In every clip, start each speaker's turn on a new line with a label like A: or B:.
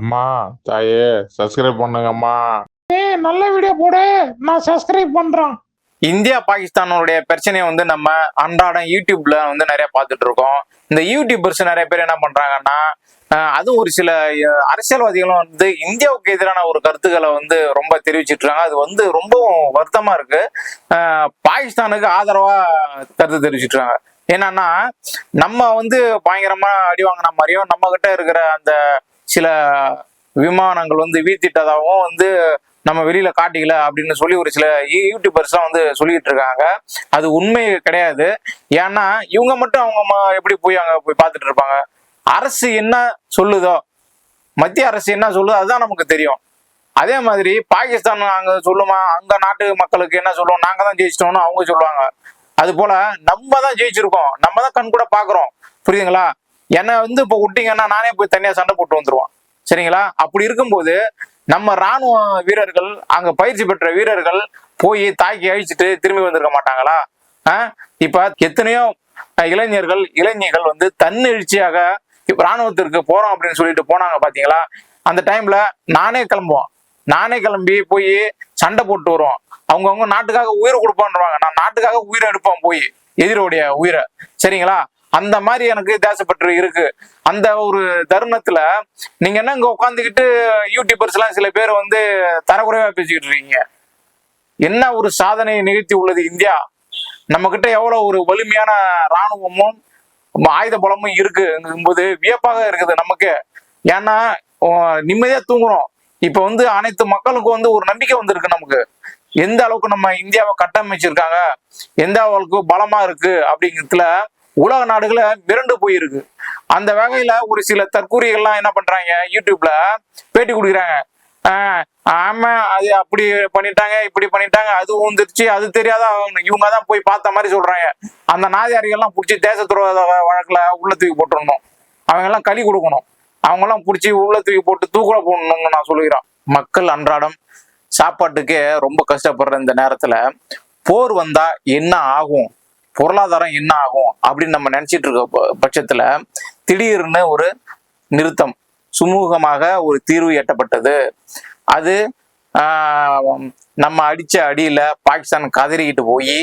A: அம்மா. தாயே சப்ஸ்கிரைப் பண்ணுங்கம்மா.
B: ஏய் நல்ல வீடியோ போடு. நான் சப்ஸ்கிரைப் பண்றேன்.
C: இந்தியா பாகிஸ்தானுடைய பிரச்சனையை வந்து நம்ம அன்றாடம் யூடியூப்ல வந்து நிறைய பார்த்துட்டு இருக்கோம் இந்த யூடியூபர்ஸ் நிறைய பேர் என்ன பண்றாங்கன்னா அதுவும் ஒரு சில அரசியல்வாதிகளும் வந்து இந்தியாவுக்கு எதிரான ஒரு கருத்துக்களை வந்து ரொம்ப தெரிவிச்சிட்டு இருக்காங்க அது வந்து ரொம்ப வருத்தமா இருக்கு. பாகிஸ்தானுக்கு ஆதரவா கருத்து தெரிவிச்சிட்டு இருக்காங்க என்னன்னா நம்ம வந்து பயங்கரமா அடி வாங்கின மாதிரியும் நம்ம கிட்ட இருக்கிற அந்த சில விமானங்கள் வந்து வீழ்த்திட்டதாகவும் வந்து நம்ம வெளியில காட்டிக்கல அப்படின்னு சொல்லி ஒரு சில யூடியூபர்ஸ் யூடியூபர்ஸ்லாம் வந்து சொல்லிட்டு இருக்காங்க. அது உண்மை கிடையாது. ஏன்னா இவங்க மட்டும் அவங்க எப்படி போய் அங்க போய் பார்த்துட்டு இருப்பாங்க? அரசு என்ன சொல்லுதோ மத்திய அரசு என்ன சொல்லுதோ அதுதான் நமக்கு தெரியும். அதே மாதிரி பாகிஸ்தான் அங்க சொல்லுமா அந்த நாட்டு மக்களுக்கு என்ன சொல்லுவோம் நாங்க தான் ஜெயிச்சிட்டோம்னு அவங்க சொல்லுவாங்க. அது போல நம்ம தான் ஜெயிச்சிருக்கோம். நம்ம தான் கண் கூட பாக்குறோம் புரியுதுங்களா? என்னை வந்து இப்போ விட்டீங்கன்னா நானே போய் தனியாக சண்டை போட்டு வந்துருவோம் சரிங்களா? அப்படி இருக்கும்போது நம்ம ராணுவ வீரர்கள் அங்க பயிற்சி பெற்ற வீரர்கள் போய் தாக்கி அழிச்சிட்டு திரும்பி வந்திருக்க மாட்டாங்களா? ஆ? இப்ப எத்தனையோ இளைஞர்கள் இளைஞர்கள் வந்து தன்னெழுச்சியாக இப்ப ராணுவத்திற்கு போறோம் அப்படின்னு சொல்லிட்டு போனாங்க பாத்தீங்களா? அந்த டைம்ல நானே கிளம்புவோம் நானே கிளம்பி போய் சண்டை போட்டு வருவோம் அவங்கவுங்க நாட்டுக்காக உயிர் கொடுப்பான்றாங்க நான் நாட்டுக்காக உயிரை எடுப்பேன் போய் எதிரோடைய உயிரை. சரிங்களா? அந்த மாதிரி எனக்கு தேசப்பற்று இருக்கு. அந்த ஒரு தருணத்துல நீங்க என்ன இங்க உட்காந்துக்கிட்டு யூடியூபர்ஸ் எல்லாம் சில பேர் வந்து தரக்குறைவா பேசிக்கிட்டு இருக்கீங்க. என்ன ஒரு சாதனையை நிகழ்த்தி உள்ளது இந்தியா? நம்ம கிட்ட எவ்வளவு ஒரு வலிமையான ராணுவமும் ஆயுத பலமும் இருக்கு வியப்பாக இருக்குது நமக்கு. ஏன்னா நிம்மதியா தூங்குறோம். இப்ப வந்து அனைத்து மக்களுக்கும் வந்து ஒரு நம்பிக்கை வந்திருக்கு நமக்கு. எந்த அளவுக்கு நம்ம இந்தியாவை கட்டமைச்சிருக்காங்க? எந்த அளவுக்கு பலமா இருக்கு? அப்படிங்கிறதுல உலக நாடுகளை மிரண்டு போயிருக்கு. அந்த வகையில ஒரு சில தற்கூறிகள்லாம் என்ன பண்றாங்க யூடியூப்ல பேட்டி கொடுக்குறாங்க. ஆஹ் ஆமா அது அப்படி பண்ணிட்டாங்க இப்படி பண்ணிட்டாங்க அது வந்துருச்சு அது தெரியாத இவங்க தான் போய் பார்த்த மாதிரி சொல்றாங்க. அந்த நாதியாரிகள்லாம் பிடிச்சி தேச துரோக வழக்குல உள்ள தூக்கி போட்டுடணும். அவங்க எல்லாம் களி கொடுக்கணும். அவங்க எல்லாம் பிடிச்சி உள்ள தூக்கி போட்டு தூக்குல போடணும்னு நான் சொல்லுகிறேன். மக்கள் அன்றாடம் சாப்பாட்டுக்கே ரொம்ப கஷ்டப்படுற இந்த நேரத்துல போர் வந்தா என்ன ஆகும்? பொருளாதாரம் என்ன ஆகும் அப்படின்னு நம்ம நினைச்சிட்டு இருக்க பட்சத்துல திடீர்னு ஒரு நிறுத்தம் சுமூகமாக ஒரு தீர்வு எட்டப்பட்டது. அது ஆஹ், நம்ம அடிச்ச அடியில பாகிஸ்தான் கதறிக்கிட்டு போய்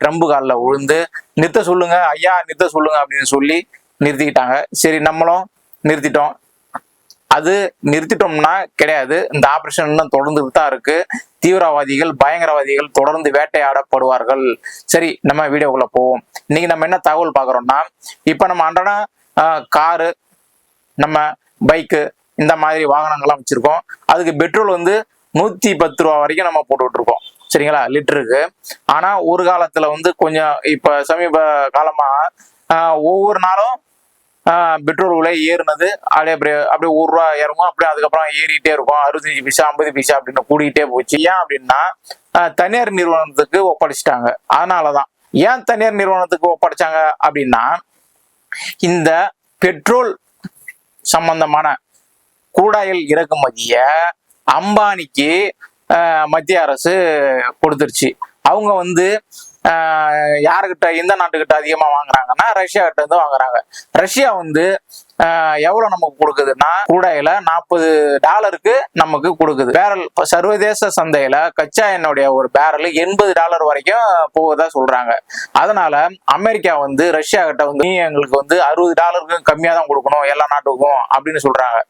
C: ட்ரம்ப் காலில் விழுந்து நிறுத்த சொல்லுங்க ஐயா நிறுத்த சொல்லுங்க அப்படின்னு சொல்லி நிறுத்திக்கிட்டாங்க. சரி நம்மளும் நிறுத்திட்டோம். அது நிறுத்திட்டோம்னா கிடையாது. இந்த ஆபரேஷன் இன்னும் தொடர்ந்துட்டு தான் இருக்கு. தீவிரவாதிகள் பயங்கரவாதிகள் தொடர்ந்து வேட்டையாடப்படுவார்கள். சரி நம்ம வீடியோக்குள்ள போவோம். இன்னைக்கு நம்ம என்ன தகவல் பார்க்குறோம்னா இப்போ நம்ம அன்றாட காரு நம்ம பைக்கு இந்த மாதிரி வாகனங்கள்லாம் வச்சிருக்கோம். அதுக்கு பெட்ரோல் வந்து நூத்தி பத்து ரூபா வரைக்கும் நம்ம போட்டுக்கிட்டு இருக்கோம் சரிங்களா? லிட்டருக்கு. ஆனா ஒரு காலத்துல வந்து கொஞ்சம் இப்ப சமீப காலமா ஒவ்வொரு நாளும் பெட்ரோல் விலை ஏறினது. அப்படியே அப்படியே அப்படியே ஒரு ரூபா இறங்கும் அப்படியே அதுக்கப்புறம் ஏறிட்டே இருக்கும் அறுபத்தஞ்சு பைசா ஐம்பது பைசா அப்படின்னு கூடிக்கிட்டே போச்சு. ஏன் அப்படின்னா தனியார் நிறுவனத்துக்கு ஒப்படைச்சிட்டாங்க. அதனாலதான். ஏன் தனியார் நிறுவனத்துக்கு ஒப்படைச்சாங்க அப்படின்னா இந்த பெட்ரோல் சம்பந்தமான கூடாயில் இறக்குமதிய அம்பானிக்கு மத்திய அரசு கொடுத்துருச்சு. அவங்க வந்து யாருக்கிட்ட எந்த நாட்டுக்கிட்ட அதிகமாக வாங்குறாங்கன்னா ரஷ்யா கிட்ட இருந்து வாங்குறாங்க. ரஷ்யா வந்து எவ்வளோ நமக்கு கொடுக்குதுன்னா கூடையில் நாற்பது டாலருக்கு நமக்கு கொடுக்குது. பேரல் சர்வதேச சந்தையில கச்சா எண்ணெயுடைய ஒரு பேரல் எண்பது டாலர் வரைக்கும் போவதா சொல்றாங்க. அதனால அமெரிக்கா வந்து ரஷ்யா கிட்ட வந்து எங்களுக்கு வந்து அறுபது டாலருக்கு கம்மியாக தான் கொடுக்கணும் எல்லா நாட்டுக்கும் அப்படின்னு சொல்றாங்க.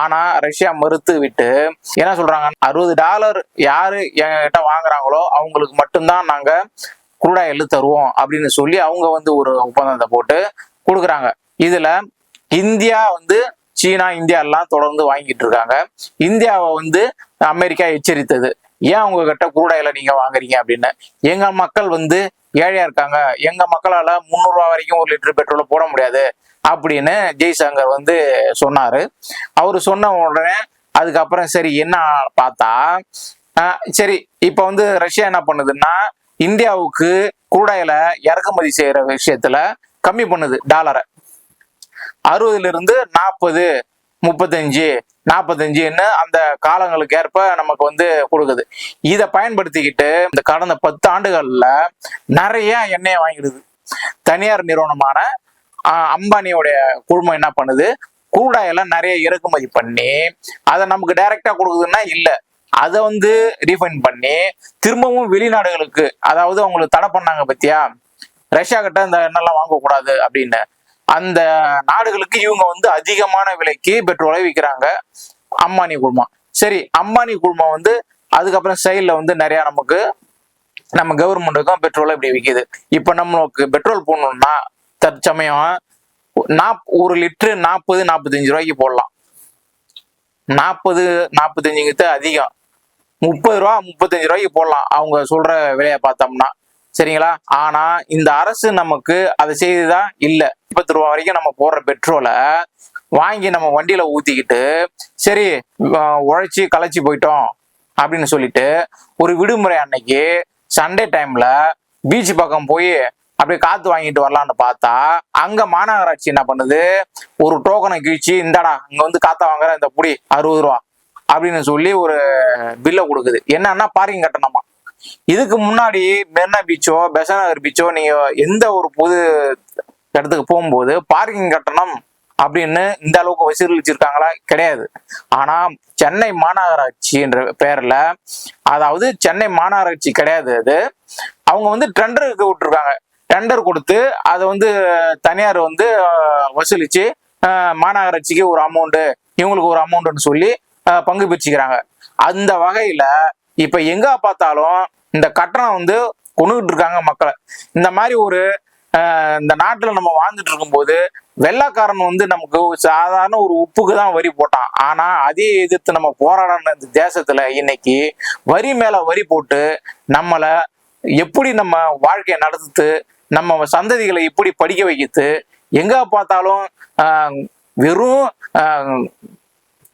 C: ஆனா ரஷ்யா மறுத்து விட்டு என்ன சொல்றாங்க அறுபது டாலர் யாரு எங்ககிட்ட வாங்குறாங்களோ அவங்களுக்கு மட்டும்தான் நாங்க குரூடாயில் தருவோம் அப்படின்னு சொல்லி அவங்க வந்து ஒரு ஒப்பந்தத்தை போட்டு கொடுக்குறாங்க. இதுல இந்தியா வந்து சீனா இந்தியா எல்லாம் தொடர்ந்து வாங்கிட்டு இருக்காங்க. இந்தியாவை வந்து அமெரிக்கா எச்சரித்தது. ஏன் அவங்க கிட்ட கூடாயில நீங்க வாங்குறீங்க அப்படின்னு? எங்க மக்கள் வந்து ஏழையா இருக்காங்க. எங்க மக்களால முந்நூறு வரைக்கும் ஒரு லிட்டர் பெட்ரோல் போட முடியாது அப்படின்னு ஜெய்சங்கர் வந்து சொன்னாரு. அவர் சொன்ன உடனே அதுக்கப்புறம் சரி என்ன பார்த்தா சரி இப்போ வந்து ரஷ்யா என்ன பண்ணுதுன்னா இந்தியாவுக்கு கூடாயில இறக்குமதி செய்யற விஷயத்துல கம்மி பண்ணுது டாலரை. அறுபதுல இருந்து நாற்பது முப்பத்தஞ்சு நாற்பத்தஞ்சுன்னு அந்த காலங்களுக்கு ஏற்ப நமக்கு வந்து கொடுக்குது. இதை பயன்படுத்திக்கிட்டு இந்த கடந்த பத்து ஆண்டுகளில் நிறைய எண்ணெயை வாங்கிடுது. தனியார் நிறுவனமான அம்பானியோடைய குழுமம் என்ன பண்ணுது? கூடாயெல்லாம் நிறைய இறக்குமதி பண்ணி அதை நமக்கு டைரக்டா கொடுக்குதுன்னா இல்லை. அதை வந்து ரீஃபைன் பண்ணி திரும்பவும் வெளிநாடுகளுக்கு அதாவது அவங்களுக்கு தடை பண்ணாங்க பத்தியா? ரஷ்யா கிட்ட இந்த எண்ணெய்லாம் வாங்கக்கூடாது அப்படின்னு. அந்த நாடுகளுக்கு இவங்க வந்து அதிகமான விலைக்கு பெட்ரோலை விற்கிறாங்க. அம்பானி குழுமம் சரி அம்பானி குழுமம் வந்து அதுக்கப்புறம் சைடில் வந்து நிறையா நமக்கு நம்ம கவர்மெண்ட்டுக்கும் பெட்ரோலை இப்படி விற்கிது இப்போ நம்மளுக்கு பெட்ரோல் போடணும்னா தற்சமயம் நாப் ஒரு லிட்டரு நாற்பது நாற்பத்தஞ்சு ரூபாய்க்கு போடலாம். நாற்பது நாற்பத்தஞ்சுங்கிறது அதிகம். முப்பது ரூபா முப்பத்தஞ்சு ரூபாய்க்கு போடலாம். அவங்க சொல்ற விலையை பார்த்தோம்னா. சரிங்களா? ஆனா இந்த அரசு நமக்கு அதை செய்துதான் இல்ல. முப்பத்து ரூபா வரைக்கும் நம்ம போடுற பெட்ரோலை வாங்கி நம்ம வண்டியில ஊத்திக்கிட்டு சரி உழைச்சி களைச்சி போயிட்டோம் அப்படின்னு சொல்லிட்டு ஒரு விடுமுறை அன்னைக்கு சண்டே டைம்ல பீச் பக்கம் போய் அப்படியே காத்து வாங்கிட்டு வரலான்னு பார்த்தா அங்க மாநகராட்சி என்ன பண்ணுது? ஒரு டோக்கனை கிழிச்சு இந்தாடா இங்க வந்து காத்தா வாங்குற இந்த புடி அறுபது ரூபா. அப்படின்னு சொல்லி ஒரு பில்லை கொடுக்குது. என்னன்னா பார்க்கிங் கட்டணமா. இதுக்கு முன்னாடி மெர்னா பீச்சோ பெசநகர் பீச்சோ நீங்க எந்த ஒரு பொது இடத்துக்கு போகும்போது பார்க்கிங் கட்டணம் அப்படின்னு இந்த அளவுக்கு வசூலிச்சிருக்காங்களா கிடையாது. ஆனா சென்னை மாநகராட்சின்ற பேர்ல அதாவது சென்னை மாநகராட்சி கிடையாது அது. அவங்க வந்து டெண்டருக்கு விட்டுருக்காங்க. டெண்டர் கொடுத்து அதை வந்து தனியார் வந்து வசூலிச்சு மாநகராட்சிக்கு ஒரு அமௌண்ட் இவங்களுக்கு ஒரு அமௌண்ட்னு சொல்லி பங்கு பிரிச்சுக்கிறாங்க. அந்த வகையில இப்ப எங்க பார்த்தாலும் இந்த கட்டணம் வந்து கொண்டுகிட்டு இருக்காங்க மக்களை. இந்த மாதிரி ஒரு இந்த நாட்டுல நம்ம வாழ்ந்துட்டு இருக்கும்போது வெள்ளைக்காரன் வந்து நமக்கு சாதாரண ஒரு உப்புக்கு தான் வரி போட்டான். ஆனா அதே எதிர்த்து நம்ம போராடின இந்த தேசத்துல இன்னைக்கு வரி மேல வரி போட்டு நம்மள எப்படி நம்ம வாழ்க்கையை நடத்து நம்ம சந்ததிகளை எப்படி படிக்க வைக்கிறது எங்க பார்த்தாலும் ஆஹ், வெறும்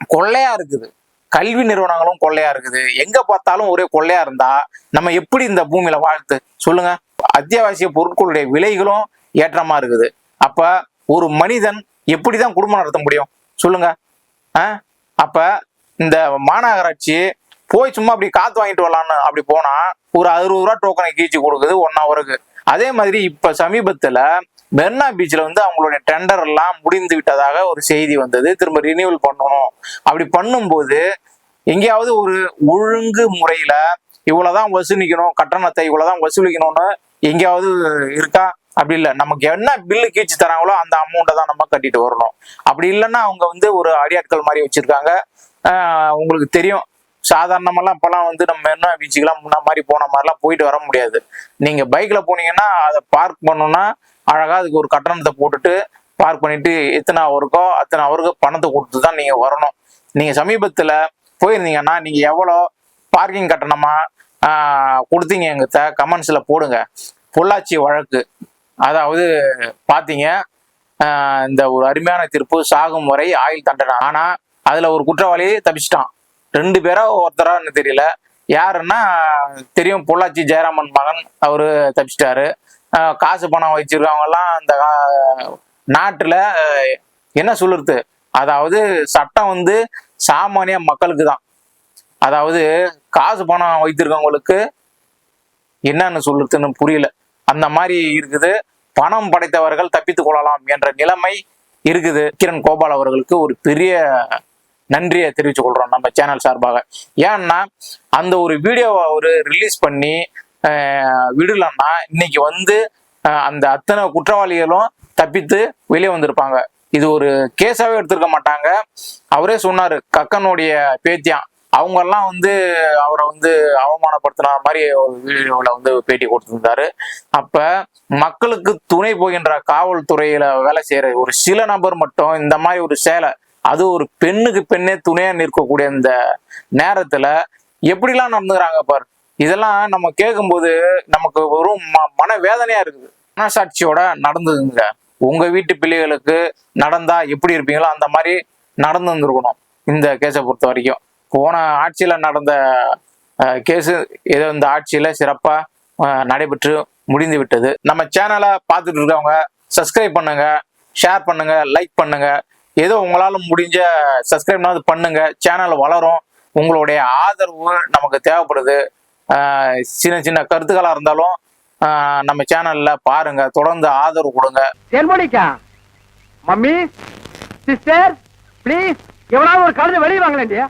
C: கொள்ளையா இருக்குது. கல்வி நிறுவனங்களும் கொள்ளையா இருக்குது. எங்க பார்த்தாலும் ஒரே கொள்ளையா இருந்தா நம்ம எப்படி இந்த பூமியில வாழ்த்து? சொல்லுங்க. அத்தியாவசிய பொருட்களுடைய விலைகளும் ஏற்றமா இருக்குது. அப்ப ஒரு மனிதன் எப்படிதான் குடும்பம் நடத்த முடியும்? சொல்லுங்க. ஆ? அப்ப இந்த மாநகராட்சி போய் சும்மா அப்படி காத்து வாங்கிட்டு வரலான்னு அப்படி போனா ஒரு அறுபது ரூபா டோக்கனை கீழ்ச்சி கொடுக்குது ஒன் ஹவருக்கு அதே மாதிரி இப்ப சமீபத்துல மெர்னா பீச்சில் வந்து அவங்களுடைய டெண்டர் எல்லாம் முடிந்து விட்டதாக ஒரு செய்தி வந்தது. திரும்ப ரினியூவல் பண்ணணும். அப்படி பண்ணும்போது எங்கேயாவது ஒரு ஒழுங்கு முறையில் இவ்வளோதான் வசூலிக்கணும் கட்டணத்தை இவ்வளோதான் வசூலிக்கணும்னு எங்கேயாவது இருக்கா? அப்படி இல்லை. நமக்கு என்ன பில்லு கீழ்ச்சி தராங்களோ அந்த அமௌண்ட்டை தான் நம்ம கட்டிட்டு வரணும். அப்படி இல்லைன்னா அவங்க வந்து ஒரு அடியாட்கள் மாதிரி வச்சிருக்காங்க. உங்களுக்கு தெரியும். சாதாரணமெல்லாம் இப்போலாம் வந்து நம்ம என்ன பீச்சுக்கெல்லாம் முன்ன மாதிரி போன மாதிரிலாம் போயிட்டு வர முடியாது. நீங்கள் பைக்கில் போனீங்கன்னா அதை பார்க் பண்ணணும்னா அழகாக அதுக்கு ஒரு கட்டணத்தை போட்டுட்டு பார்க் பண்ணிட்டு எத்தனை அவருக்கோ அத்தனை அவருக்கு பணத்தை கொடுத்து தான் நீங்கள் வரணும். நீங்கள் சமீபத்தில் போயிருந்தீங்கன்னா நீங்கள் எவ்வளோ பார்க்கிங் கட்டணமாக கொடுத்தீங்க எங்கிட்ட கமெண்ட்ஸில் போடுங்க. பொள்ளாச்சி வழக்கு. அதாவது பார்த்தீங்க இந்த ஒரு அருமையான தீர்ப்பு சாகும் வரை ஆயுள் தண்டனை. ஆனால் அதில் ஒரு குற்றவாளி தப்பிச்சிட்டான். ரெண்டு பேரா ஒருத்தரான்னு தெரியல. யாருன்னா தெரியும் பொள்ளாச்சி ஜெயராமன் மகன் அவரு தப்பிச்சிட்டாரு. காசு பணம் வச்சிருக்கவங்கெல்லாம் அந்த நாட்டில் என்ன சொல்லுறது அதாவது சட்டம் வந்து சாமானிய மக்களுக்கு தான். அதாவது காசு பணம் வைத்திருக்கவங்களுக்கு என்னன்னு சொல்லுறதுன்னு புரியல. அந்த மாதிரி இருக்குது. பணம் படைத்தவர்கள் தப்பித்து கொள்ளலாம் என்ற நிலைமை இருக்குது. கிரண் கோபால் அவர்களுக்கு ஒரு பெரிய நன்றியை தெரிவித்துக் கொள்றோம் நம்ம சேனல் சார்பாக. ஏன்னா அந்த ஒரு வீடியோவை அவர் ரிலீஸ் பண்ணி விடலன்னா இன்னைக்கு வந்து அந்த அத்தனை குற்றவாளிகளும் தப்பித்து வெளியே வந்திருப்பாங்க. இது ஒரு கேஸாவே எடுத்திருக்க மாட்டாங்க. அவரே சொன்னாரு கக்கனுடைய பேத்தியான் அவங்க எல்லாம் வந்து அவரை வந்து அவமானப்படுத்தின மாதிரி ஒரு வீடியோவில் வந்து பேட்டி கொடுத்துருந்தாரு. அப்ப மக்களுக்கு துணை போகின்ற காவல்துறையில வேலை செய்யற ஒரு சில நபர் மட்டும் இந்த மாதிரி ஒரு சேலை அது ஒரு பெண்ணுக்கு பெண்ணே துணையா நிற்கக்கூடிய இந்த நேரத்துல எப்படிலாம் நடந்துக்கிறாங்க பார் இதெல்லாம் நம்ம கேட்கும்போது நமக்கு ஒரு ம- மன வேதனையா இருக்குது. மனசாட்சியோட நடந்ததுங்க. உங்க வீட்டு பிள்ளைகளுக்கு நடந்தா எப்படி இருப்பீங்களோ அந்த மாதிரி நடந்து இந்த கேஸை பொறுத்த வரைக்கும். போன ஆட்சியில நடந்த கேஸு ஏதோ இந்த ஆட்சியில சிறப்பா நடைபெற்று முடிந்து விட்டது. நம்ம சேனலை பார்த்துட்டு இருக்கவங்க சப்ஸ்கிரைப் பண்ணுங்க ஷேர் பண்ணுங்க லைக் பண்ணுங்க. ஏதோ உங்களால முடிஞ்ச சப்ஸ்கிரைப்னாவது பண்ணுங்க. சேனல் வளரும். உங்களுடைய ஆதரவு நமக்கு தேவைப்படுது. சின்ன சின்ன கருத்துக்களா இருந்தாலும் நம்ம சேனல்ல பாருங்க. தொடர்ந்து ஆதரவு கொடுங்க.
B: தென்மொழிக்கா மம்மி சிஸ்டர்
D: ப்ளீஸ் எவ்வளவு ஒரு கலந்து வெளியே வாங்கலேண்டியா